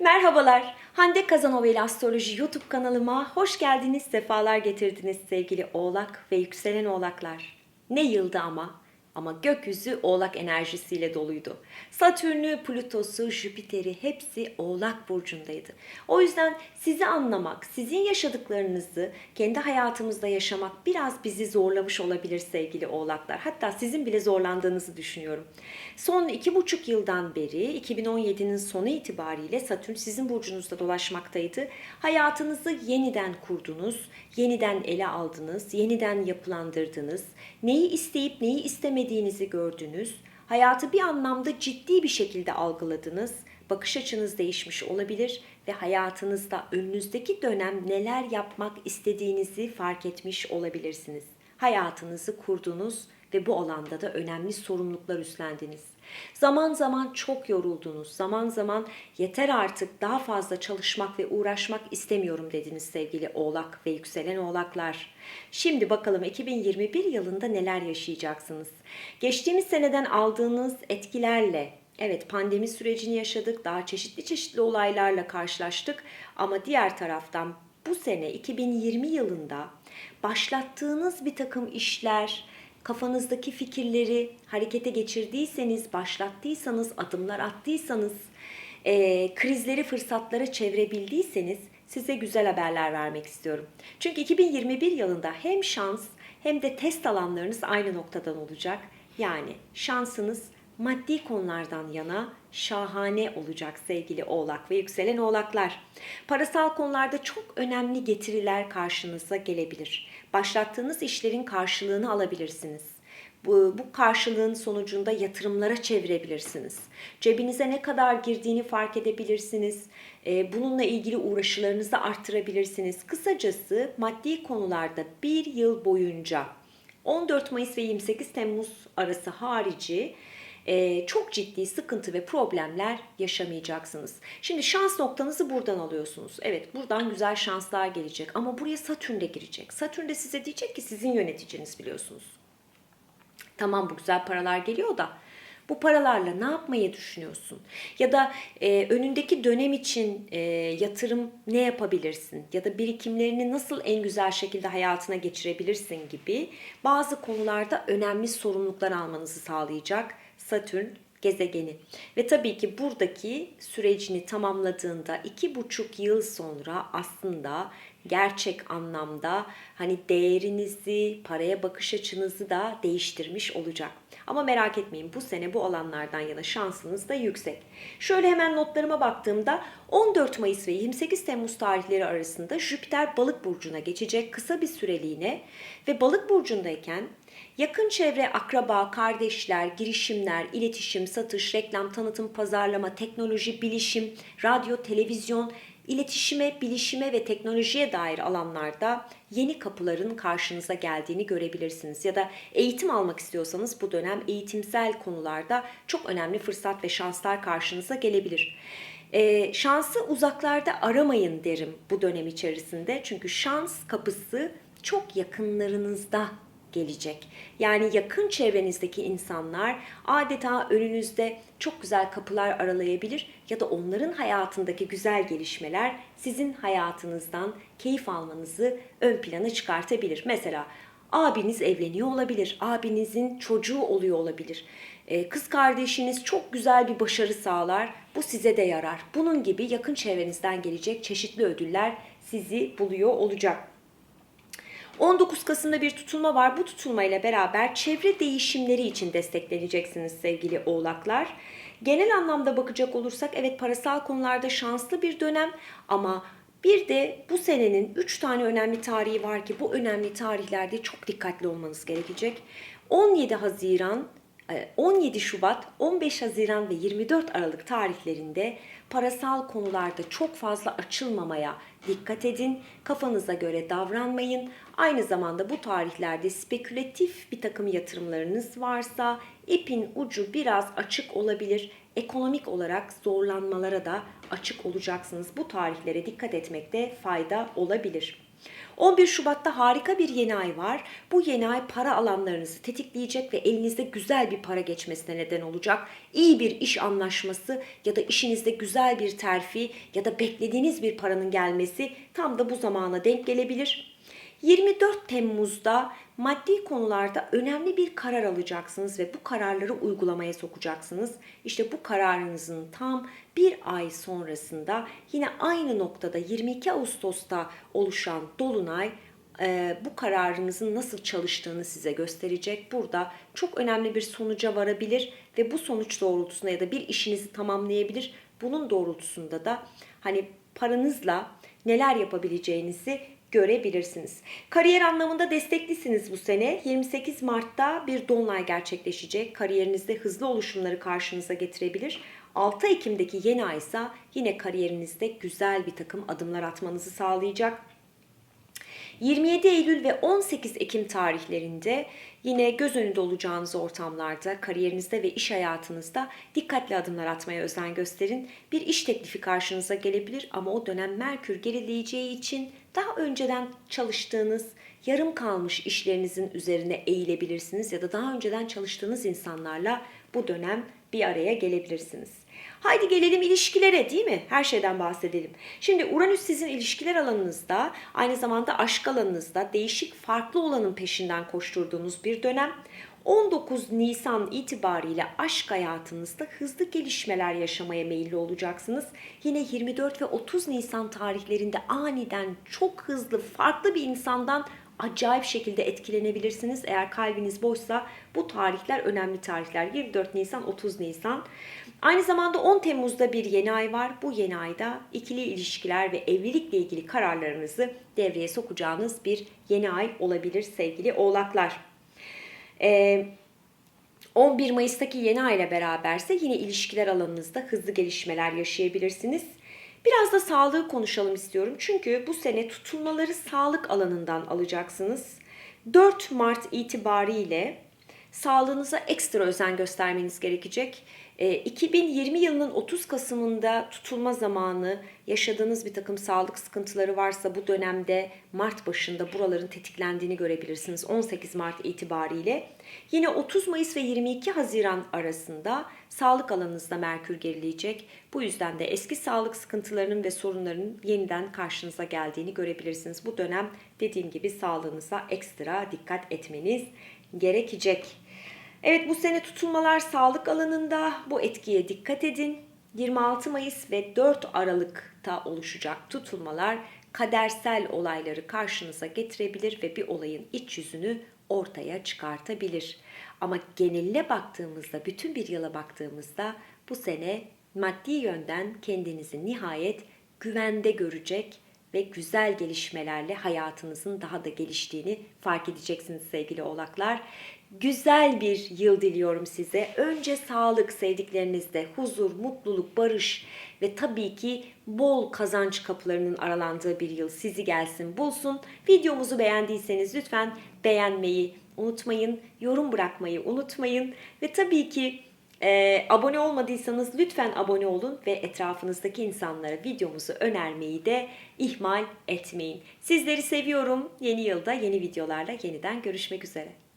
Merhabalar. Hande Kazanovel Astroloji YouTube kanalıma hoş geldiniz, sefalar getirdiniz sevgili Oğlak ve yükselen Oğlaklar. Ne yıldı ama ama gökyüzü Oğlak enerjisiyle doluydu. Satürn'ü, Plüto'su, Jüpiter'i hepsi Oğlak burcundaydı. O yüzden sizi anlamak, sizin yaşadıklarınızı kendi hayatımızda yaşamak biraz bizi zorlamış olabilir sevgili Oğlaklar. Hatta sizin bile zorlandığınızı düşünüyorum. Son iki buçuk yıldan beri 2017'nin sonu itibariyle Satürn sizin burcunuzda dolaşmaktaydı. Hayatınızı yeniden kurdunuz, yeniden ele aldınız, yeniden yapılandırdınız. Neyi isteyip neyi istemediğinizi gördünüz. Hayatı bir anlamda ciddi bir şekilde algıladınız. Bakış açınız değişmiş olabilir ve hayatınızda önünüzdeki dönem neler yapmak istediğinizi fark etmiş olabilirsiniz. Hayatınızı kurdunuz ve bu alanda da önemli sorumluluklar üstlendiniz. Zaman zaman çok yoruldunuz. Zaman zaman yeter artık daha fazla çalışmak ve uğraşmak istemiyorum dediniz sevgili Oğlak ve yükselen Oğlaklar. Şimdi bakalım 2021 yılında neler yaşayacaksınız? Geçtiğimiz seneden aldığınız etkilerle Evet pandemi sürecini yaşadık. Daha çeşitli çeşitli olaylarla karşılaştık. Ama diğer taraftan bu sene 2020 yılında başlattığınız bir takım işler, kafanızdaki fikirleri harekete geçirdiyseniz, başlattıysanız, adımlar attıysanız, e, krizleri fırsatlara çevirebildiyseniz size güzel haberler vermek istiyorum. Çünkü 2021 yılında hem şans hem de test alanlarınız aynı noktadan olacak. Yani şansınız maddi konulardan yana şahane olacak sevgili oğlak ve yükselen oğlaklar. Parasal konularda çok önemli getiriler karşınıza gelebilir. Başlattığınız işlerin karşılığını alabilirsiniz. Bu, karşılığın sonucunda yatırımlara çevirebilirsiniz. Cebinize ne kadar girdiğini fark edebilirsiniz. Ee, bununla ilgili uğraşılarınızı arttırabilirsiniz. Kısacası maddi konularda bir yıl boyunca 14 Mayıs ve 28 Temmuz arası harici e, çok ciddi sıkıntı ve problemler yaşamayacaksınız. Şimdi şans noktanızı buradan alıyorsunuz. Evet buradan güzel şanslar gelecek ama buraya Satürn de girecek. Satürn de size diyecek ki sizin yöneticiniz biliyorsunuz. Tamam bu güzel paralar geliyor da bu paralarla ne yapmayı düşünüyorsun? Ya da e, önündeki dönem için e, yatırım ne yapabilirsin? Ya da birikimlerini nasıl en güzel şekilde hayatına geçirebilirsin gibi bazı konularda önemli sorumluluklar almanızı sağlayacak Satürn gezegeni. Ve tabii ki buradaki sürecini tamamladığında iki buçuk yıl sonra aslında gerçek anlamda hani değerinizi, paraya bakış açınızı da değiştirmiş olacak. Ama merak etmeyin bu sene bu alanlardan yana şansınız da yüksek. Şöyle hemen notlarıma baktığımda 14 Mayıs ve 28 Temmuz tarihleri arasında Jüpiter balık burcuna geçecek kısa bir süreliğine ve balık burcundayken Yakın çevre, akraba, kardeşler, girişimler, iletişim, satış, reklam, tanıtım, pazarlama, teknoloji, bilişim, radyo, televizyon, iletişime, bilişime ve teknolojiye dair alanlarda yeni kapıların karşınıza geldiğini görebilirsiniz. Ya da eğitim almak istiyorsanız bu dönem eğitimsel konularda çok önemli fırsat ve şanslar karşınıza gelebilir. E, şansı uzaklarda aramayın derim bu dönem içerisinde. Çünkü şans kapısı çok yakınlarınızda gelecek. Yani yakın çevrenizdeki insanlar adeta önünüzde çok güzel kapılar aralayabilir ya da onların hayatındaki güzel gelişmeler sizin hayatınızdan keyif almanızı ön plana çıkartabilir. Mesela abiniz evleniyor olabilir, abinizin çocuğu oluyor olabilir. Ee, kız kardeşiniz çok güzel bir başarı sağlar, bu size de yarar. Bunun gibi yakın çevrenizden gelecek çeşitli ödüller sizi buluyor olacak. 19 Kasım'da bir tutulma var. Bu tutulma ile beraber çevre değişimleri için destekleneceksiniz sevgili oğlaklar. Genel anlamda bakacak olursak evet parasal konularda şanslı bir dönem ama bir de bu senenin 3 tane önemli tarihi var ki bu önemli tarihlerde çok dikkatli olmanız gerekecek. 17 Haziran 17 e, Şubat, 15 Haziran ve 24 Aralık tarihlerinde parasal konularda çok fazla açılmamaya dikkat edin. Kafanıza göre davranmayın. Aynı zamanda bu tarihlerde spekülatif bir takım yatırımlarınız varsa ipin ucu biraz açık olabilir. Ekonomik olarak zorlanmalara da açık olacaksınız. Bu tarihlere dikkat etmekte fayda olabilir. 11 Şubat'ta harika bir yeni ay var. Bu yeni ay para alanlarınızı tetikleyecek ve elinizde güzel bir para geçmesine neden olacak. İyi bir iş anlaşması ya da işinizde güzel bir terfi ya da beklediğiniz bir paranın gelmesi tam da bu zamana denk gelebilir. 24 Temmuz'da maddi konularda önemli bir karar alacaksınız ve bu kararları uygulamaya sokacaksınız. İşte bu kararınızın tam bir ay sonrasında yine aynı noktada 22 Ağustos'ta oluşan Dolunay e, bu kararınızın nasıl çalıştığını size gösterecek. Burada çok önemli bir sonuca varabilir ve bu sonuç doğrultusunda ya da bir işinizi tamamlayabilir. Bunun doğrultusunda da hani paranızla neler yapabileceğinizi görebilirsiniz. Kariyer anlamında desteklisiniz bu sene. 28 Mart'ta bir dolunay gerçekleşecek. Kariyerinizde hızlı oluşumları karşınıza getirebilir. 6 Ekim'deki yeni ay ise yine kariyerinizde güzel bir takım adımlar atmanızı sağlayacak. 27 Eylül ve 18 Ekim tarihlerinde yine göz önünde olacağınız ortamlarda, kariyerinizde ve iş hayatınızda dikkatli adımlar atmaya özen gösterin. Bir iş teklifi karşınıza gelebilir ama o dönem Merkür gerileyeceği için daha önceden çalıştığınız, yarım kalmış işlerinizin üzerine eğilebilirsiniz ya da daha önceden çalıştığınız insanlarla bu dönem bir araya gelebilirsiniz. Haydi gelelim ilişkilere değil mi? Her şeyden bahsedelim. Şimdi Uranüs sizin ilişkiler alanınızda, aynı zamanda aşk alanınızda değişik farklı olanın peşinden koşturduğunuz bir dönem. 19 Nisan itibariyle aşk hayatınızda hızlı gelişmeler yaşamaya meyilli olacaksınız. Yine 24 ve 30 Nisan tarihlerinde aniden çok hızlı farklı bir insandan acayip şekilde etkilenebilirsiniz. Eğer kalbiniz boşsa bu tarihler önemli tarihler. 24 Nisan, 30 Nisan. Aynı zamanda 10 Temmuz'da bir yeni ay var. Bu yeni ayda ikili ilişkiler ve evlilikle ilgili kararlarınızı devreye sokacağınız bir yeni ay olabilir sevgili oğlaklar. Ee, 11 Mayıs'taki yeni ay ile beraberse yine ilişkiler alanınızda hızlı gelişmeler yaşayabilirsiniz. Biraz da sağlığı konuşalım istiyorum. Çünkü bu sene tutulmaları sağlık alanından alacaksınız. 4 Mart itibariyle sağlığınıza ekstra özen göstermeniz gerekecek. 2020 yılının 30 Kasım'ında tutulma zamanı yaşadığınız bir takım sağlık sıkıntıları varsa bu dönemde Mart başında buraların tetiklendiğini görebilirsiniz 18 Mart itibariyle. Yine 30 Mayıs ve 22 Haziran arasında sağlık alanınızda Merkür gerileyecek. Bu yüzden de eski sağlık sıkıntılarının ve sorunlarının yeniden karşınıza geldiğini görebilirsiniz. Bu dönem dediğim gibi sağlığınıza ekstra dikkat etmeniz gerekecek. Evet bu sene tutulmalar sağlık alanında bu etkiye dikkat edin. 26 Mayıs ve 4 Aralık'ta oluşacak tutulmalar kadersel olayları karşınıza getirebilir ve bir olayın iç yüzünü ortaya çıkartabilir. Ama geneline baktığımızda, bütün bir yıla baktığımızda bu sene maddi yönden kendinizi nihayet güvende görecek ve güzel gelişmelerle hayatınızın daha da geliştiğini fark edeceksiniz sevgili oğlaklar. Güzel bir yıl diliyorum size. Önce sağlık sevdiklerinizde, huzur, mutluluk, barış ve tabii ki bol kazanç kapılarının aralandığı bir yıl sizi gelsin bulsun. Videomuzu beğendiyseniz lütfen beğenmeyi unutmayın, yorum bırakmayı unutmayın ve tabii ki e, abone olmadıysanız lütfen abone olun ve etrafınızdaki insanlara videomuzu önermeyi de ihmal etmeyin. Sizleri seviyorum. Yeni yılda yeni videolarla yeniden görüşmek üzere.